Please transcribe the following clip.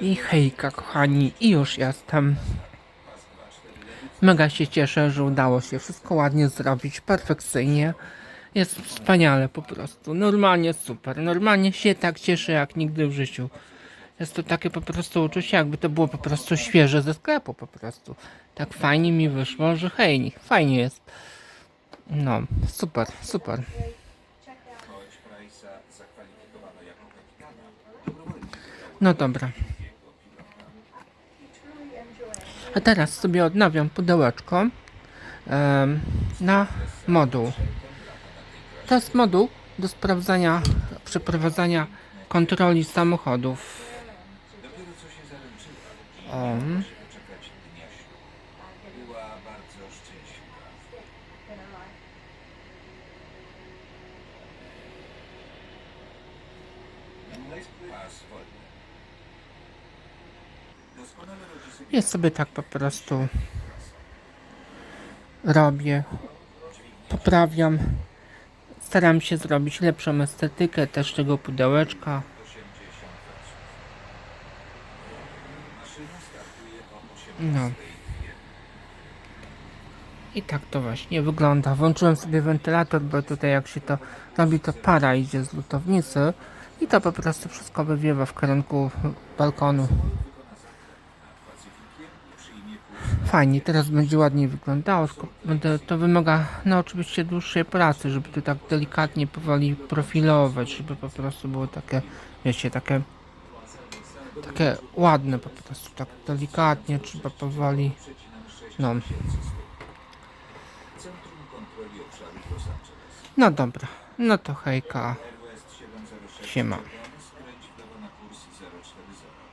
I hejka, kochani, i już jestem. Mega się cieszę, że udało się wszystko ładnie zrobić, perfekcyjnie. Jest wspaniale po prostu. Normalnie super. Normalnie się tak cieszę jak nigdy w życiu. Jest to takie po prostu uczucie, jakby to było po prostu świeże ze sklepu po prostu. Tak fajnie mi wyszło, że hej, fajnie jest. No, super, super. No dobra. A teraz sobie odnawiam pudełeczko na moduł. To jest moduł do sprawdzania, przeprowadzania kontroli samochodów. O. Ja sobie tak po prostu robię, poprawiam. Staram się zrobić lepszą estetykę też tego pudełeczka. No. I tak to właśnie wygląda. Włączyłem sobie wentylator, bo tutaj jak się to robi, to para idzie z lutownicy i to po prostu wszystko wywiewa w kierunku balkonu. Fajnie, teraz będzie ładniej wyglądało, to wymaga no oczywiście dłuższej pracy, żeby to tak delikatnie, powoli profilować, żeby po prostu było takie, wiecie, takie takie ładne po prostu, tak delikatnie trzeba powoli, no. No dobra, no to hejka, siema.